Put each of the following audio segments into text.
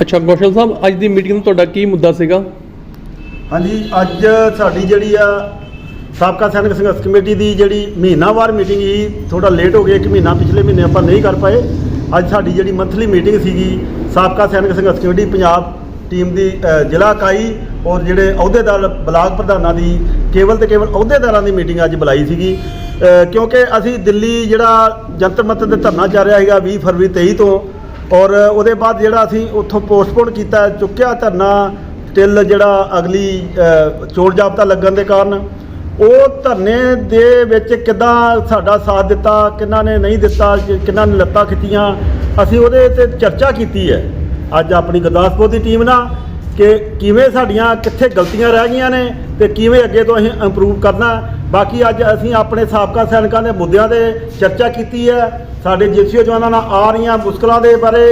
ਅੱਛਾ ਗੋਸ਼ਲ ਸਾਹਿਬ, ਅੱਜ ਦੀ ਮੀਟਿੰਗ ਨੂੰ ਤੁਹਾਡਾ ਕੀ ਮੁੱਦਾ ਸੀਗਾ? ਹਾਂਜੀ, ਅੱਜ ਸਾਡੀ ਜਿਹੜੀ ਆ ਸਾਬਕਾ ਸੈਨਿਕ ਸੰਘਰਸ਼ ਕਮੇਟੀ ਦੀ ਜਿਹੜੀ ਮਹੀਨਾਵਾਰ ਮੀਟਿੰਗ ਸੀ ਥੋੜਾ ਲੇਟ ਹੋ ਗਿਆ, ਇੱਕ ਮਹੀਨਾ ਪਿਛਲੇ ਮਹੀਨੇ ਆਪਾਂ ਨਹੀਂ ਕਰ ਪਾਏ। ਅੱਜ ਸਾਡੀ ਜਿਹੜੀ ਮੰਥਲੀ ਮੀਟਿੰਗ ਸੀਗੀ, ਸਾਬਕਾ ਸੈਨਿਕ ਸੰਘਰਸ਼ ਕਮੇਟੀ, ਪੰਜਾਬ ਟੀਮ ਦੀ ਜ਼ਿਲ੍ਹਾ ਇਕਾਈ ਔਰ ਜਿਹੜੇ ਅਹੁਦੇਦਾਰ ਬਲਾਕ ਪ੍ਰਧਾਨਾਂ ਦੀ, ਕੇਵਲ ਤੇ ਕੇਵਲ ਅਹੁਦੇਦਾਰਾਂ ਦੀ ਮੀਟਿੰਗ ਅੱਜ ਬੁਲਾਈ ਸੀਗੀ। ਕਿਉਂਕਿ ਅਸੀਂ ਦਿੱਲੀ ਜਿਹੜਾ ਜੰਤਰ ਮੰਤਰ ਤੇ ਧਰਨਾ ਚੱਲ ਰਿਹਾ ਹੈਗਾ 20 ਫਰਵਰੀ 23 ਤੋਂ ਔਰ ਉਹਦੇ ਬਾਅਦ ਜਿਹੜਾ ਅਸੀਂ ਉੱਥੋਂ ਪੋਸਟਪੋਨ ਕੀਤਾ, ਚੁੱਕਿਆ ਧਰਨਾ ਟਿਲ ਜਿਹੜਾ ਅਗਲੀ ਚੋਣ ਜਾਬਤਾ ਲੱਗਣ ਦੇ ਕਾਰਨ, ਉਹ ਧਰਨੇ ਦੇ ਵਿੱਚ ਕਿੱਦਾਂ ਸਾਡਾ ਸਾਥ ਦਿੱਤਾ, ਕਿੰਨਾ ਨੇ ਨਹੀਂ ਦਿੱਤਾ, ਕਿ- ਨੇ ਲੱਤਾਂ ਖਿੱਚੀਆਂ, ਅਸੀਂ ਉਹਦੇ ਤੇ ਚਰਚਾ ਕੀਤੀ ਹੈ। ਅੱਜ ਆਪਣੀ ਗੁਰਦਾਸਪੁਰ ਦੀ ਟੀਮ ਨਾਲ ਕਿ ਕਿਵੇਂ ਸਾਡੀਆਂ ਕਿੱਥੇ ਗਲਤੀਆਂ ਰਹਿ ਗਈਆਂ ਨੇ ਤੇ ਕਿਵੇਂ ਅੱਗੇ ਤੋਂ ਅਸੀਂ ਇੰਪਰੂਵ ਕਰਨਾ। ਬਾਕੀ ਅੱਜ ਅਸੀਂ ਆਪਣੇ ਸਾਬਕਾ ਸੈਨਿਕਾਂ ਦੇ ਮੁੱਦਿਆਂ ਤੇ ਚਰਚਾ ਕੀਤੀ ਹੈ। ਸਾਡੇ ਜੀਸੀਓ ਜਵਾਨਾਂ ਨਾਲ ਆ ਰਹੀਆਂ ਮੁਸ਼ਕਲਾਂ ਦੇ ਬਾਰੇ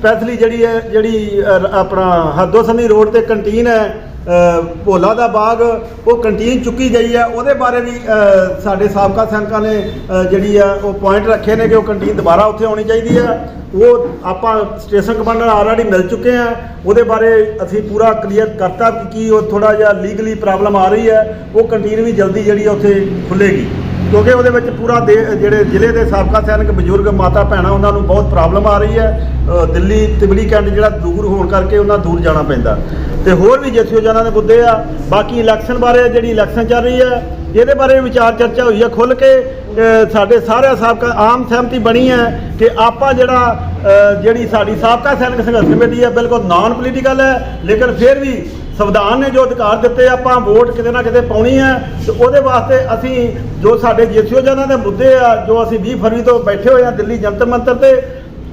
ਸਪੈਸ਼ਲੀ ਜਿਹੜੀ ਹੈ ਜਿਹੜੀ ਅ, ਆਪਣਾ ਹਰਦੋਸਨੀ ਰੋਡ ਤੇ ਕੰਟੀਨ ਹੈ ਅ, ਭੋਲਾ ਦਾ ਬਾਗ ਉਹ ਕੰਟੀਨ ਚੁੱਕੀ ਗਈ ਹੈ। ਉਹਦੇ ਬਾਰੇ ਵੀ ਅ, ਸਾਡੇ ਸਾਬਕਾ ਸੈਨਿਕਾਂ ਨੇ ਅ, ਜਿਹੜੀ ਆ ਉਹ ਪੁਆਇੰਟ ਰੱਖੇ ਨੇ ਕਿ ਉਹ ਕੰਟੀਨ ਦੁਬਾਰਾ ਉੱਥੇ ਆਉਣੀ ਚਾਹੀਦੀ ਹੈ। ਉਹ ਆਪਾਂ ਸਟੇਸ਼ਨ ਕਮਾਂਡਰ ਆਲਰੇਡੀ ਮਿਲ ਚੁੱਕੇ ਆ ਉਹਦੇ ਬਾਰੇ ਅਸੀਂ ਪੂਰਾ ਕਲੀਅਰ ਕਰਤਾ ਕਿ ਕੀ ਉਹ ਥੋੜਾ ਜਿਹਾ ਲੀਗਲੀ ਪ੍ਰੋਬਲਮ ਆ ਰਹੀ ਹੈ। ਉਹ ਕੰਟੀਨ ਵੀ ਜਲਦੀ ਜਿਹੜੀ ਆ ਉੱਥੇ ਖੁੱਲੇਗੀ ਕਿਉਂਕਿ ਉਹਦੇ ਵਿੱਚ ਪੂਰਾ ਦੇ ਜਿਹੜੇ ਜ਼ਿਲ੍ਹੇ ਦੇ ਸਾਬਕਾ ਸੈਨਿਕ ਬਜ਼ੁਰਗ ਮਾਤਾ ਭੈਣਾਂ ਉਹਨਾਂ ਨੂੰ ਬਹੁਤ ਪ੍ਰੋਬਲਮ ਆ ਰਹੀ ਹੈ। ਅ, ਦਿੱਲੀ ਤਿਬੜੀ ਕੈਂਟ ਜਿਹੜਾ ਦੂਰ ਹੋਣ ਕਰਕੇ ਉਹਨਾਂ ਦੂਰ ਜਾਣਾ ਪੈਂਦਾ। ਤੇ ਹੋਰ ਵੀ ਜਥਿਓ ਜਾਨਾਂ ਦੇ ਮੁੱਦੇ ਆ। ਬਾਕੀ ਇਲੈਕਸ਼ਨ ਬਾਰੇ ਜਿਹੜੀ ਇਲੈਕਸ਼ਨ ਚੱਲ ਰਹੀ ਹੈ ਇਹਦੇ ਬਾਰੇ ਵੀ ਵਿਚਾਰ ਚਰਚਾ ਹੋਈ ਹੈ ਖੁੱਲ ਕੇ। ਅ, ਸਾਡੇ ਸਾਰੇ ਸਾਬਕਾ ਆਮ ਸਹਿਮਤੀ ਬਣੀ ਹੈ ਕਿ ਆਪਾਂ ਜਿਹੜਾ ਅ, ਜਿਹੜੀ ਸਾਡੀ ਸਾਬਕਾ ਸੈਨਿਕ ਸੰਘਰਸ਼ ਕਮੇਟੀ ਹੈ ਬਿਲਕੁਲ ਨਾਨ ਪੋਲੀਟੀਕਲ ਹੈ। ਲੇਕਿਨ ਫਿਰ ਵੀ ਸੰਵਿਧਾਨ ਨੇ ਜੋ ਅਧਿਕਾਰ ਦਿੱਤੇ, ਆਪਾਂ ਵੋਟ ਕਿਤੇ ਨਾ ਕਿਤੇ ਪਾਉਣੀ ਹੈ। ਤੇ ਉਹਦੇ ਵਾਸਤੇ ਅਸੀਂ ਜੋ ਸਾਡੇ ਜੀਸੀਓ ਜਨਾਂ ਦੇ ਮੁੱਦੇ ਆ, ਜੋ ਅਸੀਂ 20 ਫਰਵਰੀ ਤੋਂ ਬੈਠੇ ਹੋਏ ਆ ਦਿੱਲੀ ਜੰਤਰ ਮੰਤਰ ਤੇ,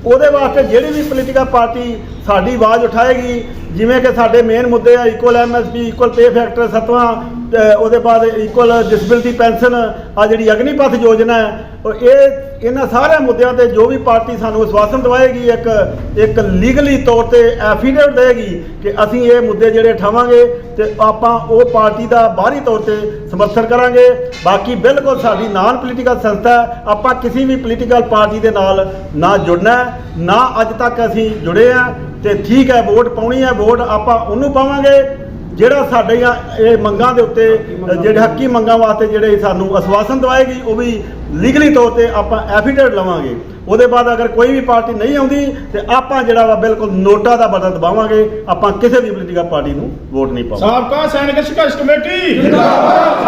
ਉਹਦੇ ਵਾਸਤੇ ਜਿਹੜੀ ਵੀ ਪੋਲੀਟੀਕਲ ਪਾਰਟੀ ਸਾਡੀ ਆਵਾਜ਼ ਉਠਾਏਗੀ, ਜਿਵੇਂ ਕਿ ਸਾਡੇ ਮੇਨ ਮੁੱਦੇ ਆ equal MSP equal pay factor ਸਤਵਾਂ ਉਹਦੇ ਬਾਅਦ ਇਕੁਅਲ ਡਿਸੇਬਿਲਟੀ ਪੈਨਸ਼ਨ ਆ ਜਿਹੜੀ ਅਗਨੀਪਥ ਯੋਜਨਾ ਹੈ ਔਰ ਇਹ ਇਹਨਾਂ ਸਾਰੇ ਮੁੱਦਿਆਂ ਤੇ ਜੋ ਵੀ ਪਾਰਟੀ ਸਾਨੂੰ ਵਿਸ਼ਵਾਸਨ ਦਵਾਏਗੀ, ਇੱਕ ਇੱਕ ਲੀਗਲੀ ਤੌਰ ਤੇ ਐਫੀਡੇਵਿਟ ਦੇਗੀ ਕਿ ਅਸੀਂ ਇਹ ਮੁੱਦੇ ਜਿਹੜੇ ਉਠਾਵਾਂਗੇ ਤੇ ਆਪਾਂ ਉਹ ਪਾਰਟੀ ਦਾ ਬਾਹਰੀ ਤੌਰ ਤੇ ਸਮਰਥਨ ਕਰਾਂਗੇ ਬਾਕੀ ਬਿਲਕੁਲ ਸਾਡੀ ਨਾਨ ਪੋਲੀਟੀਕਲ ਸੰਸਥਾ ਹੈ। ਆਪਾਂ ਕਿਸੇ ਵੀ ਪੋਲੀਟੀਕਲ ਪਾਰਟੀ ਦੇ ਨਾਲ ਨਾ ਜੁੜਨਾ ਨਾ ਅੱਜ ਤੱਕ ਅਸੀਂ ਜੁੜੇ ਆ ਤੇ ਠੀਕ ਹੈ, ਵੋਟ ਪਾਉਣੀ ਹੈ, ਵੋਟ ਆਪਾਂ ਉਹਨੂੰ ਪਾਵਾਂਗੇ ਜਿਹੜਾ ਸਾਡੀਆਂ ਇਹ ਮੰਗਾਂ ਦੇ ਉੱਤੇ, ਜਿਹੜੇ ਹੱਕੀ ਮੰਗਾਂ ਵਾਸਤੇ ਜਿਹੜੇ ਸਾਨੂੰ ਅਸਵਾਸਨ ਦਵਾਏਗੀ, ਉਹ ਵੀ ਲੀਗਲੀ ਤੌਰ ਤੇ ਆਪਾਂ ਐਫੀਡੇਵਿਟ ਲਵਾਂਗੇ। ਉਹਦੇ ਬਾਅਦ ਅਗਰ ਕੋਈ ਵੀ ਪਾਰਟੀ ਨਹੀਂ ਆਉਂਦੀ, ਤੇ ਆਪਾਂ ਜਿਹੜਾ ਵਾ ਬਿਲਕੁਲ ਨੋਟਾ ਦਾ ਬਟਨ ਦਬਾਵਾਂਗੇ, ਆਪਾਂ ਕਿਸੇ ਵੀ ਪੋਲੀਟੀਕਲ ਪਾਰਟੀ ਨੂੰ ਵੋਟ ਨਹੀਂ ਪਾਵਾਂਗੇ। ਸਾਬਕਾ ਸੈਨਿਕ ਸੰਘਰਸ਼ ਕਮੇਟੀ। ਜਿੰਦਾਬਾਦ